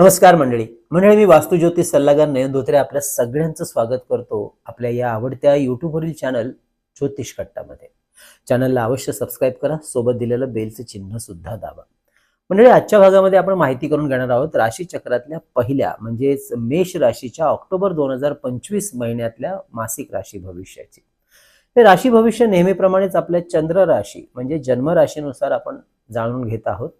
नमस्कार मंडळी. मंडळी मी वास्तुज्योतिष सल्लागार नयन धोत्रे आपल्या सगळ्यांचं स्वागत करतो आपल्या या आवडत्या युट्यूबवरील चॅनल ज्योतिष कट्टामध्ये. चॅनलला अवश्य सबस्क्राईब करा सोबत दिलेलं बेलचं चिन्ह सुद्धा दाबा. मंडळी आजच्या भागामध्ये आपण माहिती करून घेणार आहोत राशी चक्रातल्या पहिल्या म्हणजेच मेष राशीच्या ऑक्टोबर दोन हजार पंचवीस महिन्यातल्या मासिक राशी भविष्याची. हे राशी भविष्य नेहमीप्रमाणेच आपल्या चंद्र राशी म्हणजे जन्म राशीनुसार आपण जाणून घेत आहोत.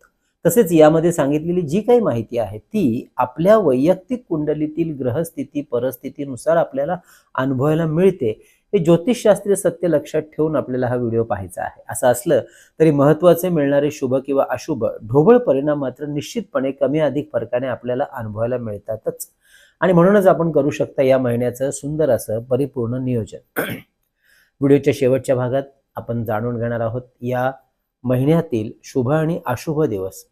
तसेच यामध्ये सांगितलेली जी काही माहिती आहे ती आपल्या वैयक्तिक कुंडलीतील ग्रहस्थिती परिस्थितीनुसार आपल्याला अनुभवायला मिळते. हे ज्योतिषशास्त्रीय सत्य लक्षात ठेवून आपल्याला हा व्हिडिओ पाहायचा आहे. असं असलं तरी महत्त्वाचे मिळणारे शुभ किंवा अशुभ ढोबळ परिणाम मात्र निश्चितपणे कमी अधिक फरकाने आपल्याला अनुभवायला मिळतातच. आणि म्हणूनच आपण करू शकता या महिन्याचं सुंदर असं परिपूर्ण नियोजन. व्हिडिओच्या शेवटच्या भागात आपण जाणून घेणार आहोत या महिन्यातील शुभ आणि अशुभ दिवस.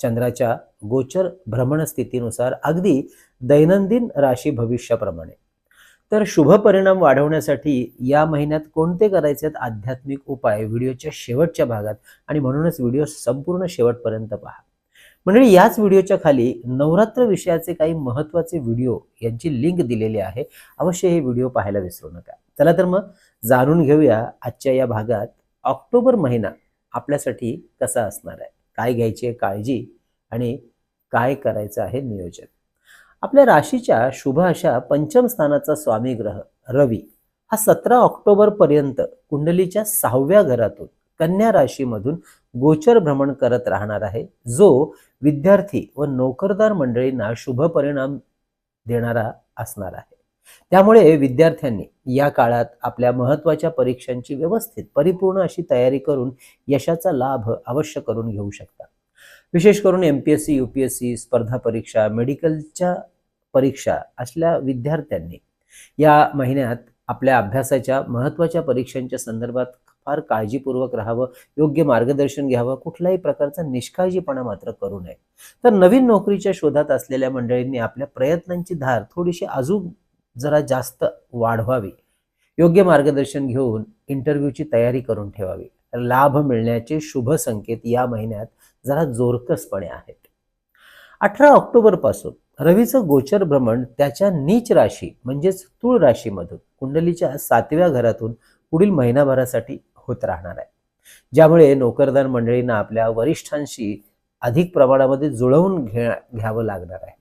चंद्राच्या गोचर भ्रमण स्थितीनुसार अगदी दैनंदिन राशी भविष्याप्रमाणे. तर शुभ परिणाम वाढवण्यासाठी या महिन्यात कोणते करायचे आहेत आध्यात्मिक उपाय? व्हिडिओच्या शेवटच्या भागात आणि म्हणूनच व्हिडिओ संपूर्ण शेवटपर्यंत पहा. म्हणजे याच व्हिडिओच्या खाली नवरात्र विषयाचे काही महत्त्वाचे व्हिडिओ यांची लिंक दिलेली आहे. अवश्य हे व्हिडिओ पाहायला विसरू नका. चला तर मग जाणून घेऊया आजच्या या भागात ऑक्टोबर महिना आपल्यासाठी कसा असणार आहे? काय घ्यायची आहे काळजी आणि काय करायचं आहे नियोजन? आपल्या राशीच्या शुभ अशा पंचम स्थानाचा स्वामी ग्रह रवी हा सतरा ऑक्टोबर पर्यंत कुंडलीच्या सहाव्या घरातून कन्या राशीमधून गोचर भ्रमण करत राहणार आहे. जो विद्यार्थी व नोकरदार मंडळींना शुभ परिणाम देणारा असणार आहे. त्यामुळे विद्यार्थ्यांनी या काळात आपल्या महत्त्वाच्या परीक्षांची व्यवस्थित परिपूर्ण अशी तयारी करून यशाचा लाभ अवश्य करून घेऊ शकता. विशेष करून M P S C U P S C स्पर्धा परीक्षा मेडिकलच्या परीक्षा असल्या विद्यार्थ्यांनी या महिन्यात आपल्या अभ्यासाच्या महत्त्वाच्या परीक्षांच्या संदर्भात फार काळजीपूर्वक राहावं योग्य मार्गदर्शन घ्यावं कुठल्याही प्रकारचा निष्काळजीपणा मात्र करू नये. तर नवीन नोकरीच्या शोधात असलेल्या मंडळींनी आपल्या प्रयत्नांची धार थोडीशी अजून जरा जास्त वाढवावी. योग्य मार्गदर्शन घेऊन इंटरव्ह्यूची तयारी करून ठेवावी. लाभ मिळण्याचे शुभ संकेत या महिन्यात जरा जोरकसपणे आहेत. अठरा ऑक्टोबरपासून रवीचं गोचर भ्रमण त्याच्या नीच राशी म्हणजेच तुळ राशीमधून कुंडलीच्या सातव्या घरातून पुढील महिनाभरासाठी होत राहणार आहे. ज्यामुळे नोकरदार मंडळींना आपल्या वरिष्ठांशी अधिक प्रमाणामध्ये जुळवून घ्या घ्यावं लागणार आहे.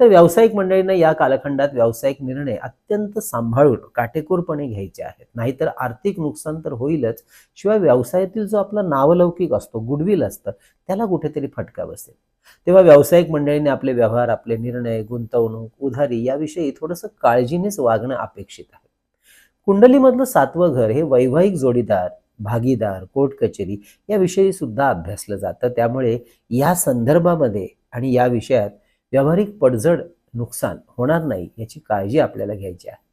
तर व्यावसायिक मंडळींना या कालखंडात व्यावसायिक निर्णय अत्यंत सांभाळून काटेकोरपणे घ्यायचे आहेत. नाहीतर आर्थिक नुकसान तर होईलच. शिवाय व्यवसायातील जो आपला नावलौकिक असतो गुडविल असतं त्याला कुठेतरी फटका बसेल. तेव्हा व्यावसायिक मंडळींनी आपले व्यवहार आपले निर्णय गुंतवणूक उधारी याविषयी थोडंसं काळजीनेच वागणं अपेक्षित आहे. कुंडलीमधलं सातवं घर हे वैवाहिक जोडीदार भागीदार कोर्ट कचेरी याविषयी सुद्धा अभ्यासलं जातं. त्यामुळे या संदर्भामध्ये आणि या विषयात व्यावहारिक पडझड नुकसान होणार नाही याची काळजी आपल्याला घ्यायची आहे.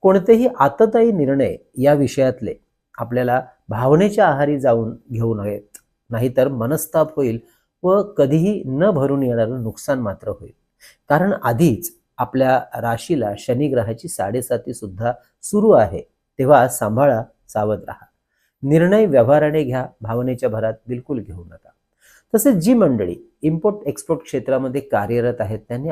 कोणतेही आतताई निर्णय या विषयातले आपल्याला भावनेच्या आहारी जाऊन घेऊ नयेत. नाहीतर मनस्ताप होईल व कधीही न भरून येणारं नुकसान मात्र होईल. कारण आधीच आपल्या राशीला शनिग्रहाची साडेसाती सुद्धा सुरू आहे. तेव्हा सांभाळा सावध राहा. निर्णय व्यवहाराने घ्या भावनेच्या भरात बिलकुल घेऊ नका. तसेच जी मंडळी इम्पोर्ट एक्सपोर्ट क्षेत्रामध्ये कार्यरत आहेत त्यांनी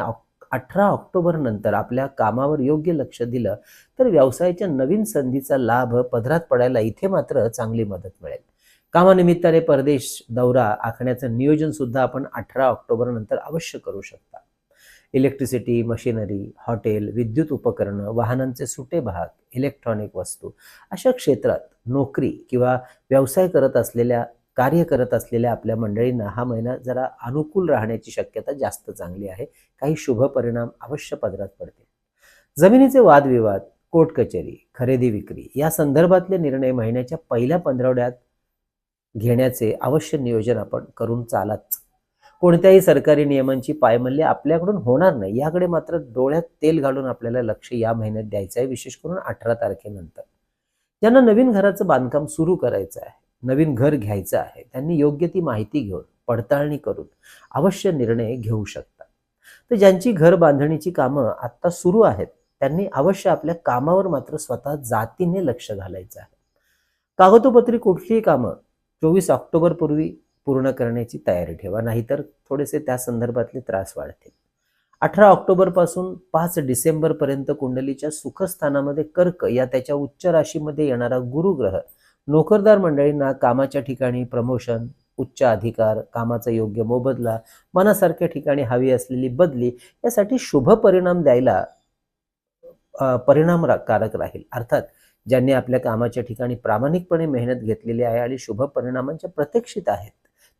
अठरा ऑक्टोबर नंतर आपल्या कामावर योग्य लक्ष दिलं तर व्यवसायाच्या नवीन संधीचा लाभ पदरात पडायला इथे मात्र चांगली मदत मिळेल. कामानिमित्ताने परदेश दौरा आखण्याचं नियोजन सुद्धा आपण अठरा ऑक्टोबर नंतर अवश्य करू शकता. इलेक्ट्रिसिटी मशिनरी हॉटेल विद्युत उपकरणं वाहनांचे सुटे भाग इलेक्ट्रॉनिक वस्तू अशा क्षेत्रात नोकरी किंवा व्यवसाय करत असलेल्या कार्य करत असलेल्या आपल्या मंडळींना हा महिना जरा अनुकूल राहण्याची शक्यता जास्त चांगली आहे. काही शुभ परिणाम अवश्य पदरात पडतील. जमिनीचे वादविवाद कोर्ट कचेरी खरेदी विक्री या संदर्भातले निर्णय महिन्याच्या पहिल्या पंधरवड्यात घेण्याचे अवश्य नियोजन आपण करून चालाच. कोणत्याही सरकारी नियमांची पायमल्ली आपल्याकडून होणार नाही याकडे मात्र डोळ्यात तेल घालून आपल्याला लक्ष या महिन्यात द्यायचं आहे विशेष करून अठरा तारखेनंतर. ज्यांना नवीन घराचं बांधकाम सुरू करायचं आहे नवीन घर घ्यायचं आहे त्यांनी योग्य ती माहिती घेऊन पडताळणी करून अवश्य निर्णय घेऊ शकतात. तर ज्यांची घर बांधणीची कामं आत्ता सुरू आहेत त्यांनी अवश्य आपल्या कामावर मात्र स्वतः जातीने लक्ष घालायचं आहे. कागदोपत्री कुठलीही कामं चोवीस ऑक्टोबर पूर्वी पूर्ण करण्याची तयारी ठेवा नाहीतर थोडेसे त्या संदर्भातले त्रास वाढतील. अठरा ऑक्टोबरपासून पाच डिसेंबर पर्यंत कुंडलीच्या सुखस्थानामध्ये कर्क या त्याच्या उच्च राशीमध्ये येणारा गुरुग्रह नोकरदार मंडळींना कामाच्या ठिकाणी प्रमोशन उच्च अधिकार कामाचा योग्य मोबदला मनासारख्या ठिकाणी हवी असलेली बदली यासाठी शुभ परिणाम द्यायला परिणाम परिणामकारक राहील. अर्थात ज्यांनी आपल्या कामाच्या ठिकाणी प्रामाणिकपणे मेहनत घेतलेली आहे आणि शुभ परिणामांच्या प्रतीक्षित आहेत.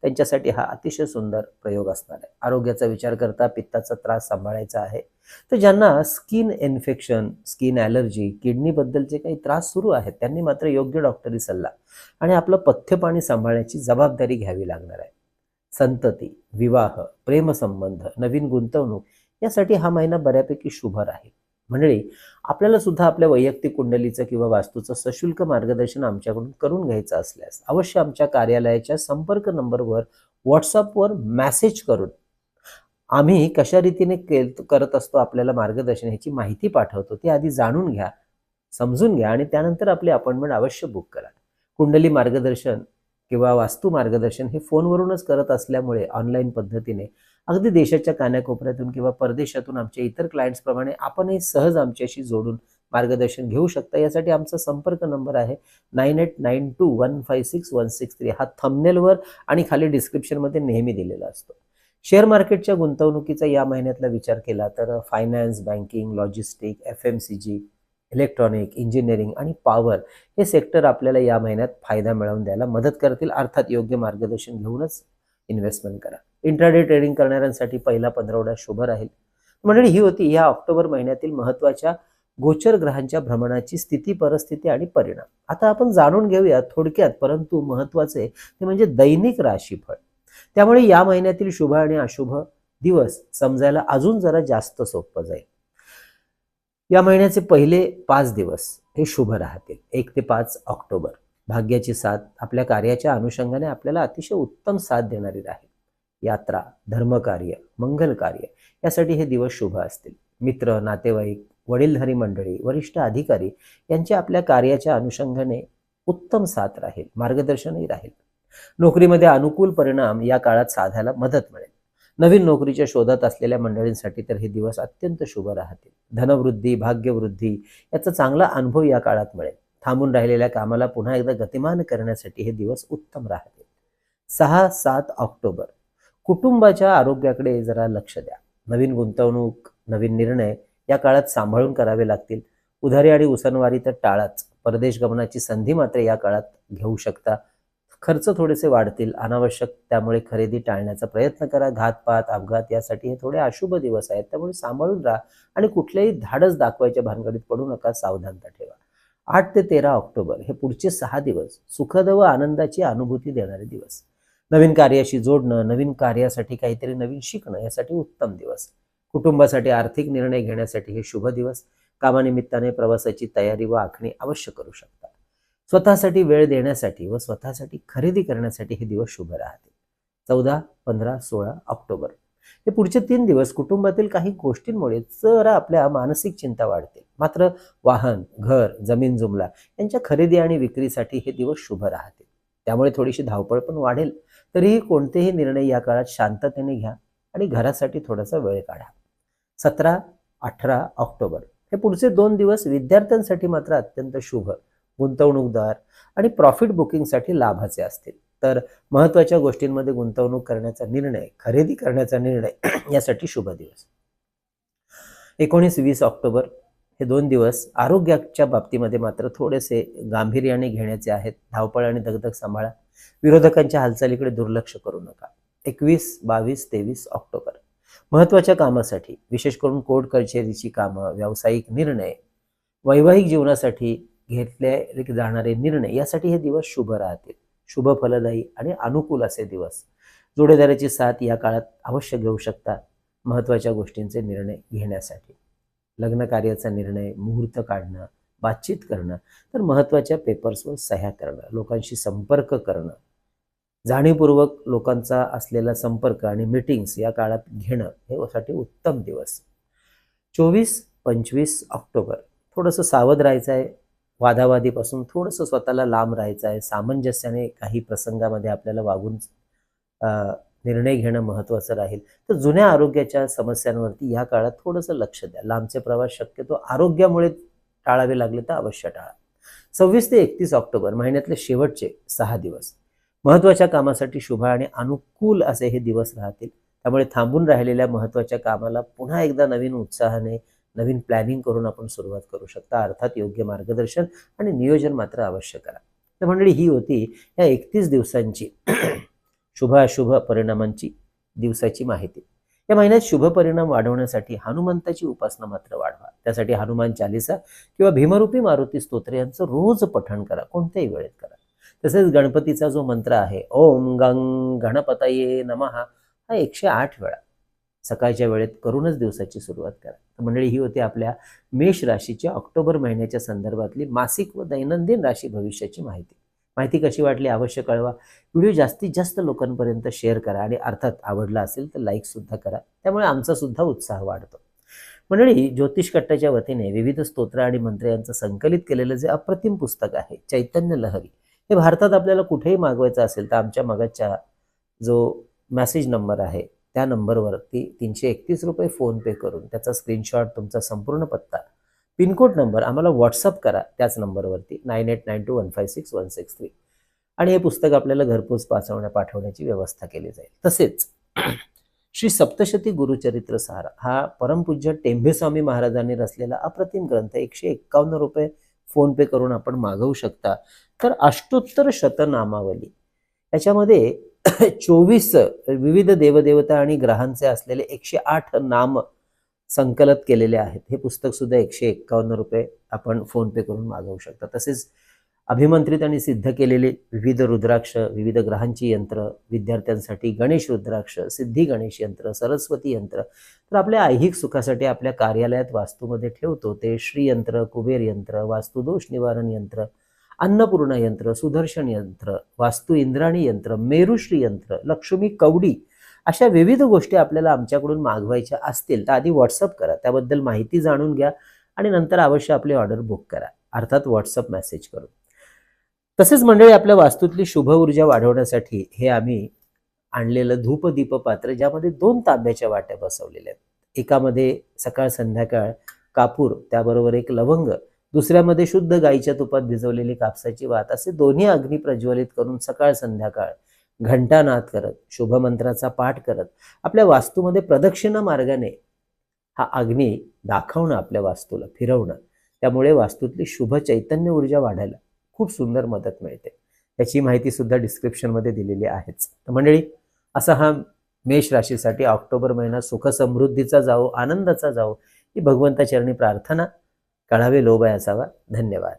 त्यांच्यासाठी हा अतिशय सुंदर प्रयोग असणार आहे. आरोग्याचा विचार करता पित्ताचा त्रास सांभाळायचा आहे. तर ज्यांना स्किन इन्फेक्शन स्किन ॲलर्जी किडनीबद्दलचे काही त्रास सुरू आहेत त्यांनी मात्र योग्य डॉक्टरी सल्ला आणि आपलं पथ्य पाणी सांभाळण्याची जबाबदारी घ्यावी लागणार आहे. संतती विवाह प्रेमसंबंध नवीन गुंतवणूक यासाठी हा महिना बऱ्यापैकी शुभ राहील. मंडळी आपल्याला सुद्धा आपल्या वैयक्तिक कुंडलीचं किंवा वास्तूचं सशुल्क मार्गदर्शन आमच्याकडून करून घ्यायचं असल्यास अवश्य आमच्या कार्यालयाच्या संपर्क नंबरवर व्हॉट्सअपवर मेसेज करून आम्ही कशा रीतीने केल करत असतो आपल्याला मार्गदर्शन ह्याची माहिती पाठवतो ती आधी जाणून घ्या समजून घ्या आणि त्यानंतर आपली अपॉइंटमेंट अवश्य बुक करा. कुंडली मार्गदर्शन किंवा वास्तू मार्गदर्शन हे फोनवरूनच करत असल्यामुळे ऑनलाईन पद्धतीने अगदी देशाच्या कानाकोपऱ्यातून किंवा परदेशातून आमच्या इतर क्लायंट्सप्रमाणे आपणही सहज आमच्याशी जोडून मार्गदर्शन घेऊ शकता. यासाठी आमचा संपर्क नंबर आहे nine eight nine two one five six one six three. हा थंबनेलवर आणि खाली डिस्क्रिप्शनमध्ये नेहमी दिलेला असतो. शेअर मार्केटच्या गुंतवणुकीचा या महिन्यातला विचार केला तर finance banking logistic F M C G electronic engineering आणि पॉवर हे सेक्टर आपल्याला या महिन्यात फायदा मिळवून द्यायला मदत करतील. अर्थात योग्य मार्गदर्शन घेऊनच इन्व्हेस्टमेंट करा. इंट्राडे ट्रेडिंग करणाऱ्यांसाठी पहिला पंधरवडा शुभ राहील. मंडळी ही होती या ऑक्टोबर महिन्यातील महत्त्वाच्या गोचर ग्रहांच्या भ्रमणाची स्थिती परिस्थिती आणि परिणाम. आता आपण जाणून घेऊया थोडक्यात परंतु महत्त्वाचे ते म्हणजे दैनिक राशीफळ. त्यामुळे या महिन्यातील शुभ आणि अशुभ दिवस समजायला अजून जरा जास्त सोपं जाईल. या महिन्याचे पहिले पाच दिवस हे शुभ राहतील. एक ते पाच ऑक्टोबर. भाग्याची साथ आपल्या कार्याच्या अनुषंगाने आपल्याला अतिशय उत्तम साथ देणारी राहील. यात्रा धर्मकार्य मंगल कार्य यासाठी हे दिवस शुभ असतील. मित्र नातेवाईक वडीलधारी मंडळी वरिष्ठ अधिकारी यांच्या आपल्या कार्याच्या अनुषंगाने उत्तम साथ राहील मार्गदर्शनही राहील. नोकरीमध्ये अनुकूल परिणाम या काळात साधायला मदत मिळेल. नवीन नोकरीच्या शोधात असलेल्या मंडळींसाठी तर हे दिवस अत्यंत शुभ राहतील. धनवृद्धी भाग्यवृद्धी याचा चांगला अनुभव या काळात मिळेल. थांबून राहिलेल्या कामाला पुन्हा एकदा गतिमान करण्यासाठी हे दिवस उत्तम राहतील. सहा सात ऑक्टोबर. कुटुंबाच्या आरोग्याकडे जरा लक्ष द्या. नवीन गुंतवणूक नवीन निर्णय या काळात सांभाळून करावे लागतील. उधारी आणि उसनवारी तर टाळाच. परदेश गमनाची संधी मात्र या काळात घेऊ शकता. खर्च थोडेसे वाढतील. अनावश्यक त्यामुळे खरेदी टाळण्याचा प्रयत्न करा. घातपात अपघात यासाठी हे थोडे अशुभ दिवस आहेत. त्यामुळे सांभाळून राहा आणि कुठलेही धाडस दाखवायच्या भानगडीत पडू नका. सावधानता ठेवा. आठ ते तेरा ऑक्टोबर हे पुढचे सहा दिवस सुखद व आनंदाची अनुभूती देणारे दिवस. नवीन कार्याशी जोडणं नवीन कार्यासाठी काहीतरी नवीन शिकणं यासाठी उत्तम दिवस. कुटुंबासाठी आर्थिक निर्णय घेण्यासाठी हे शुभ दिवस. कामानिमित्ताने प्रवासाची तयारी व आखणी अवश्य करू शकता. स्वतःसाठी वेळ देण्यासाठी व स्वतःसाठी खरेदी करण्यासाठी हे दिवस शुभ राहतील. चौदा पंधरा सोळा ऑक्टोबर. हे पुढचे तीन दिवस कुटुंबातील काही गोष्टींमुळे जरा आपल्या मानसिक चिंता वाढते. मात्र वाहन घर जमीन जुमला यांच्या खरेदी आणि विक्रीसाठी हे दिवस शुभ राहतील. त्यामुळे थोडीशी धावपळ पण वाढेल. तरीही कोणतेही निर्णय या काळात शांततेने घ्या आणि घरासाठी थोडासा वेळ काढा. सतरा अठरा ऑक्टोबर हे पुढचे दोन दिवस विद्यार्थ्यांसाठी मात्र अत्यंत शुभ गुंतवणूकदार आणि प्रॉफिट बुकिंगसाठी लाभाचे असतील. तर महत्त्वाच्या गोष्टींमध्ये गुंतवणूक करण्याचा निर्णय खरेदी करण्याचा निर्णय यासाठी शुभ दिवस. एकोणीस वीस ऑक्टोबर हे दोन दिवस आरोग्याच्या बाबतीमध्ये मात्र थोडेसे गांभीर्याने घेण्याचे आहेत. धावपळ आणि दगदग सांभाळा. विरोधकांच्या हालचालीकडे दुर्लक्ष करू नका. एकवीस बावीस तेवीस ऑक्टोबर. महत्त्वाच्या कामासाठी विशेष करून कोर्ट कचेरीची कामं व्यावसायिक निर्णय वैवाहिक जीवनासाठी घेतले जाणारे निर्णय यासाठी हे दिवस शुभ राहतील. शुभ फलदायी आणि अनुकूल असे दिवस. जोडेदाराची साथ या काळात अवश्य घेऊ शकता महत्त्वाच्या गोष्टींचे निर्णय घेण्यासाठी. लग्न कार्याचा निर्णय मुहूर्त काढणं बातचीत करणं तर महत्त्वाच्या पेपर्सवर सह्या करणं लोकांशी संपर्क करणं जाणीवपूर्वक लोकांचा असलेला संपर्क आणि मीटिंग्स या काळात घेणं हे साठी उत्तम दिवस. चोवीस पंचवीस ऑक्टोबर थोडंसं सावध राहायचं आहे. वादावादीपासून थोडंसं स्वतःला लांब राहायचं आहे. सामंजस्याने काही प्रसंगामध्ये आपल्याला वागून निर्णय घेणं महत्त्वाचं राहील. तर जुन्या आरोग्याच्या समस्यांवरती या काळात थोडंसं लक्ष द्या. लांबचे प्रवास शक्यतो आरोग्यामुळे टाळावे लागले तर अवश्य टाळा. सव्वीस ते एकतीस ऑक्टोबर महिन्यातले शेवटचे सहा दिवस. महत्त्वाच्या कामासाठी शुभ आणि अनुकूल असे हे दिवस राहतील. त्यामुळे थांबून राहिलेल्या महत्त्वाच्या कामाला पुन्हा एकदा नवीन उत्साहाने नवीन प्लॅनिंग करून आपण सुरुवात करू शकता. अर्थात योग्य मार्गदर्शन आणि नियोजन मात्र अवश्य करा. तर मंडळी ही होती या एकतीस दिवसांची शुभ अशुभ परिणामांची दिवसाची माहिती. या महिन्यात शुभ परिणाम वाढवण्यासाठी हनुमंताची उपासना मात्र वाढवा. त्यासाठी हनुमान चालिसा किंवा भीमरूपी मारुती स्तोत्र यांचं रोज पठण करा. कोणत्याही वेळेत करा. तसेच गणपतीचा जो मंत्र आहे ओम गंग गणपतये नमहा हा एकशे आठ वेळा. सकाळच्या वेळेत करूनच दिवसाची सुरुवात करा. मंडळी ही होती आपल्या मेष राशीच्या ऑक्टोबर महिन्याच्या संदर्भातली मासिक व दैनंदिन राशी भविष्याची माहिती. माहिती कशी वाटली अवश्य कळवा. व्हिडिओ जास्तीत जास्त लोकांपर्यंत शेअर करा आणि अर्थात आवडला असेल तर लाईकसुद्धा करा. त्यामुळे आमचा सुद्धा उत्साह वाढतो. मंडळी ज्योतिष कट्टाच्या वतीने विविध स्तोत्र आणि मंत्र यांचं संकलित केलेलं जे अप्रतिम पुस्तक आहे चैतन्य लहरी हे भारतात आपल्याला कुठेही मागवायचं असेल तर आमच्या मगाच्या जो मेसेज नंबर आहे त्या नंबरवरती तीनशे एकतीस रुपये फोनपे करून त्याचा स्क्रीनशॉट तुमचा संपूर्ण पत्ता पिनकोड नंबर आम्हाला व्हॉट्सअप करा त्याच नंबरवरती nine eight nine two one five six one six three. आणि हे पुस्तक आपल्याला घरपोच पाचवण्या पाठवण्याची व्यवस्था केली जाईल. तसेच श्री सप्तशती गुरुचरित्र सार हा परमपूज्य टेंभेस्वामी महाराजांनी रचलेला अप्रतिम ग्रंथ एकशे एक्कावन्न रुपये फोनपे करून आपण मागवू शकता. तर अष्टोत्तर शतनामावली. याच्यामध्ये चोवीस विविध देवदेवता आणि ग्रहांचे असलेले एकशे आठ नाम संकलित केलेले आहेत. हे पुस्तक सुद्धा एकशे एक्कावन्न रुपये आपण फोनपे करून मागवू शकता. तसेच अभिमंत्रित आणि सिद्ध केलेले विविध रुद्राक्ष विविध ग्रहांची यंत्र विद्यार्थ्यांसाठी गणेश रुद्राक्ष सिद्धी गणेश यंत्र सरस्वती यंत्र. तर आपल्या ऐहिक सुखासाठी आपल्या कार्यालयात वास्तूमध्ये ठेवतो ते श्रीयंत्र कुबेर यंत्र वास्तुदोष निवारण यंत्र अन्नपूर्ण यंत्र सुदर्शन यंत्र वास्तू इंद्राणी यंत्र मेरुश्री यंत्र लक्ष्मी कवडी अशा विविध गोष्टी आपल्याला आमच्याकडून मागवायच्या असतील तर आधी व्हॉट्सअप करा. त्याबद्दल माहिती जाणून घ्या आणि नंतर अवश्य आपली ऑर्डर बुक करा. अर्थात व्हॉट्सअप मेसेज करून. तसेच मंडळी आपल्या वास्तूतली शुभ ऊर्जा वाढवण्यासाठी हे आम्ही आणलेलं धूपदीप पात्र ज्यामध्ये दोन तांब्याच्या वाट्या बसवलेल्या आहेत. एकामध्ये सकाळ संध्याकाळ कापूर त्याबरोबर एक लवंग दुसऱ्यामध्ये शुद्ध गाईच्या तुपात भिजवलेली कापसाची वात असे दोन्ही अग्नी प्रज्वलित करून सकाळ संध्याकाळ घंटानाद करत शुभमंत्राचा पाठ करत आपल्या वास्तूमध्ये प्रदक्षिणा मार्गाने हा अग्नी दाखवणं आपल्या वास्तूला फिरवणं त्यामुळे वास्तूतली शुभ चैतन्य ऊर्जा वाढायला खूप सुंदर मदत मिळते. त्याची माहिती सुद्धा डिस्क्रिप्शनमध्ये दिलेली आहेच. तर मंडळी असा हा मेष राशीसाठी ऑक्टोबर महिना सुख समृद्धीचा जावो आनंदाचा जावो ही भगवंताचरणी प्रार्थना कळावे लोभय असावा धन्यवाद